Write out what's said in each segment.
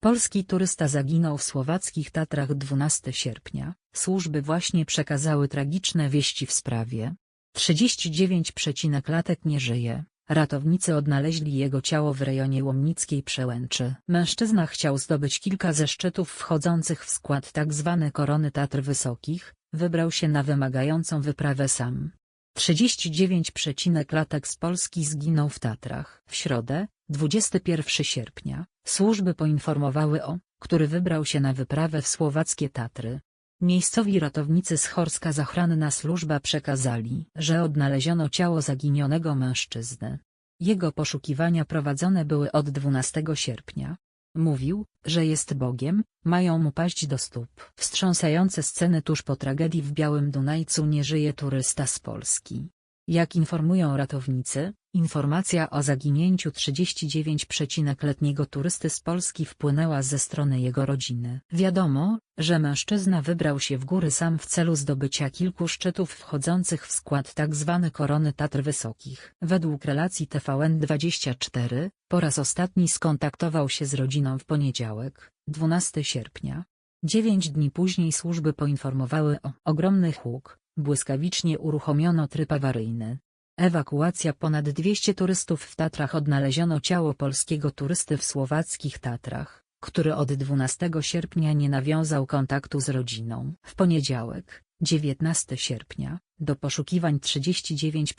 Polski turysta zaginął w słowackich Tatrach 12 sierpnia. Służby właśnie przekazały tragiczne wieści w sprawie. 39 przecinek latek nie żyje. Ratownicy odnaleźli jego ciało w rejonie Łomnickiej Przełęczy. Mężczyzna chciał zdobyć kilka ze szczytów wchodzących w skład tzw. korony Tatr Wysokich, wybrał się na wymagającą wyprawę sam. 39 przecinek latek z Polski zginął w Tatrach. W środę, 21 sierpnia, służby poinformowały o, który wybrał się na wyprawę w słowackie Tatry. Miejscowi ratownicy z Horska Zachranna Służba przekazali, że odnaleziono ciało zaginionego mężczyzny. Jego poszukiwania prowadzone były od 12 sierpnia. Mówił, że jest Bogiem, mają mu paść do stóp. Wstrząsające sceny tuż po tragedii w Białym Dunajcu nie żyje turysta z Polski. Jak informują ratownicy, informacja o zaginięciu 39-letniego turysty z Polski wpłynęła ze strony jego rodziny. Wiadomo, że mężczyzna wybrał się w góry sam w celu zdobycia kilku szczytów wchodzących w skład tzw. korony Tatr Wysokich. Według relacji TVN24, po raz ostatni skontaktował się z rodziną w poniedziałek, 12 sierpnia. Dziewięć dni później służby poinformowały o ogromnych huk, błyskawicznie uruchomiono tryb awaryjny. Ewakuacja ponad 200 turystów w Tatrach odnaleziono ciało polskiego turysty w słowackich Tatrach, który od 12 sierpnia nie nawiązał kontaktu z rodziną. W poniedziałek, 19 sierpnia, do poszukiwań 39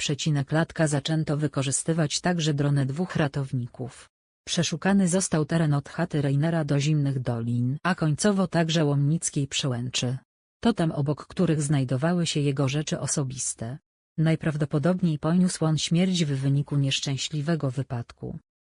latka zaczęto wykorzystywać także drony dwóch ratowników. Przeszukany został teren od chaty Reinera do Zimnych Dolin, a końcowo także Łomnickiej Przełęczy. To tam obok których znajdowały się jego rzeczy osobiste. Najprawdopodobniej poniósł on śmierć w wyniku nieszczęśliwego wypadku.